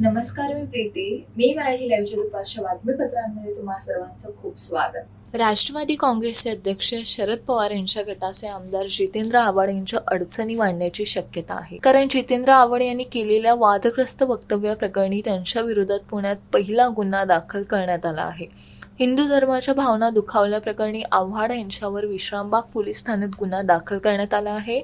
नमस्कार मी प्रीती. मी मराठी लाईव्हच्या दुपारच्या बातमीपत्रांमध्ये तुम्हा सर्वांचं खूप स्वागत. राष्ट्रवादी काँग्रेसचे अध्यक्ष शरद पवार यांच्या गटाचे आमदार जितेंद्र आव्हाड यांच्या अडचणी वाढण्याची शक्यता आहे. कारण जितेंद्र आव्हाड यांनी केलेल्या वादग्रस्त वक्तव्याप्रकरणी त्यांच्या विरोधात पुण्यात पहिला गुन्हा दाखल करण्यात आला आहे. हिंदू धर्माच्या भावना दुखावल्याप्रकरणी आव्हाड यांच्यावर विश्रामबाग पोलीस ठाण्यात गुन्हा दाखल करण्यात आला आहे.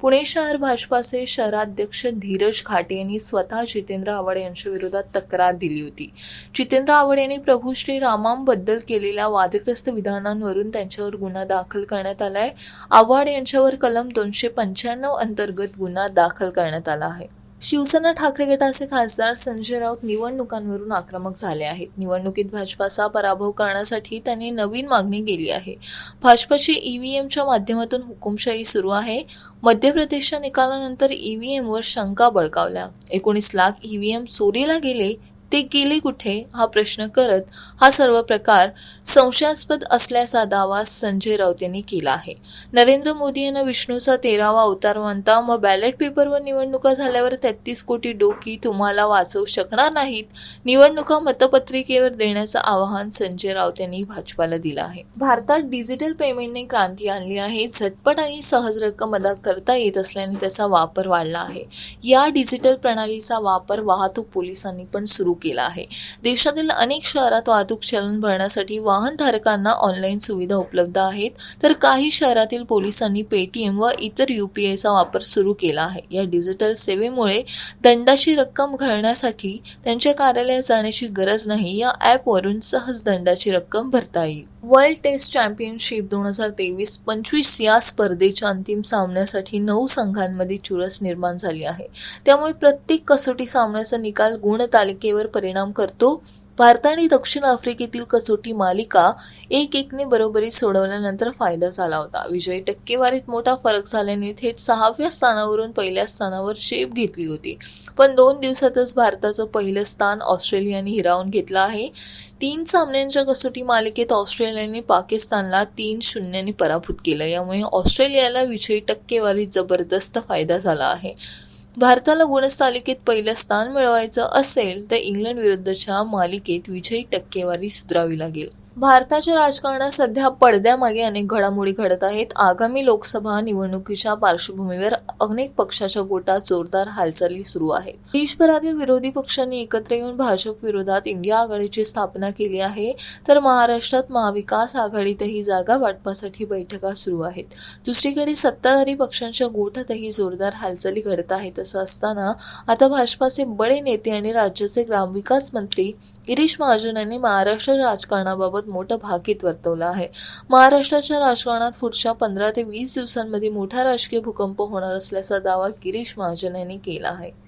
पुणे शहर भाजपाचे शहराध्यक्ष धीरज घाटे यांनी स्वतः जितेंद्र आव्हाड यांच्या विरोधात तक्रार दिली होती. जितेंद्र आव्हाड यांनी प्रभू श्री रामांबद्दल केलेल्या वादग्रस्त विधानांवरून त्यांच्यावर गुन्हा दाखल करण्यात आला आहे आव्हाड यांच्यावर कलम दोनशे पंच्याण्णव अंतर्गत गुन्हा दाखल करण्यात आला आहे. शिवसेना ठाकरे गटाचे खासदार संजय राऊत निवडणुकांवरून आक्रमक झाले आहेत. निवडणुकीत भाजपाचा पराभव करण्यासाठी त्यांनी नवीन मागणी केली आहे. भाजपाची ईव्हीएमच्या माध्यमातून हुकुमशाही सुरू आहे. मध्य प्रदेशच्या निकालानंतर ईव्हीएमवर शंका बळकावल्या. एकोणीस लाख ईव्हीएम चोरीला गेले ते गेले कुठे हा प्रश्न करत हा सर्व प्रकार संशयास्पद असल्याचा दावा संजय राऊत यांनी केला आहे. नरेंद्र मोदी यांना विष्णूचा तेरावा अवतार मानता मग बॅलेट पेपरवर निवडणुका झाल्यावर तेहतीस कोटी डोकी तुम्हाला वाचवू शकणार नाहीत निवडणुका मतपत्रिकेवर देण्याचं आवाहन संजय राऊत यांनी भाजपाला दिलं आहे. भारतात डिजिटल पेमेंटने क्रांती आणली आहे झटपट आणि सहज रक्कम अदा करता येत असल्याने त्याचा वापर वाढला आहे. या डिजिटल प्रणालीचा वापर वाहतूक पोलिसांनी पण सुरू केला आहे. देशातील अनेक शहरात वाहतूक चलन भरण्यासाठी वाहनधारकांना ऑनलाईन सुविधा उपलब्ध आहेत. तर काही शहरातील पोलिसांनी पेटीएम व इतर युपीआयचा वापर सुरू केला आहे. या डिजिटल सेवेमुळे दंडाची रक्कम घालण्यासाठी त्यांच्या कार्यालयात जाण्याची गरज नाही. या ॲपवरून सहज दंडाची रक्कम भरता येईल. वर्ल्ड टेस्ट चॅम्पियनशिप दोन हजार तेवीस पंचवीस या स्पर्धेच्या अंतिम सामन्यासाठी नऊ संघांमध्ये चुरस निर्माण झाली आहे. त्यामुळे प्रत्येक कसोटी सामन्याचा निकाल गुणतालिकेवर परिणाम करतो. भारताने दक्षिण आफ्रिकेतील कसोटी मालिका एक एकने बरोबरीत सोडवल्यानंतर फायदा झाला होता. विजयी टक्केवारीत मोठा फरक झाल्याने थेट सहाव्या स्थानावरून पहिल्या स्थानावर शेप घेतली होती. पण दोन दिवसातच भारताचं पहिलं स्थान ऑस्ट्रेलियाने हिरावून घेतलं आहे. तीन सामन्यांच्या कसोटी मालिकेत ऑस्ट्रेलियाने पाकिस्तानला तीन शून्याने पराभूत केलं. यामुळे ऑस्ट्रेलियाला विजयी टक्केवारीत जबरदस्त फायदा झाला आहे. भारताला गुणतालिकेत पहिलं स्थान मिळवायचं असेल तर इंग्लंड विरुद्धच्या मालिकेत विजयी टक्केवारी सुधारावी लागेल. भारताच्या राजकारणात सध्या पडद्यामागे अनेक घडामोडी घडत आहेत. आगामी लोकसभा निवडणुकीच्या पार्श्वभूमीवर अनेक पक्षाच्या गोटात जोरदार हालचाली सुरू आहेत. देशभरातील विरोधी पक्षांनी एकत्र येऊन भाजप विरोधात इंडिया आघाडीची स्थापना केली आहे. तर महाराष्ट्रात महाविकास आघाडीतही जागा वाटपासाठी बैठका सुरू आहेत. दुसरीकडे सत्ताधारी पक्षांच्या गोठातही जोरदार हालचाली घडत आहेत असं असताना आता भाजपाचे बडे नेते आणि राज्याचे ग्रामविकास मंत्री गिरीश महाजन यांनी महाराष्ट्र राजकारणाबाबत मोठं भाकीत वर्तवलं आहे. महाराष्ट्राच्या राजकारणात पुढच्या पंधरा ते वीस दिवसांमध्ये मोठा राजकीय भूकंप होणार असल्याचा दावा गिरीश महाजन यांनी केला आहे.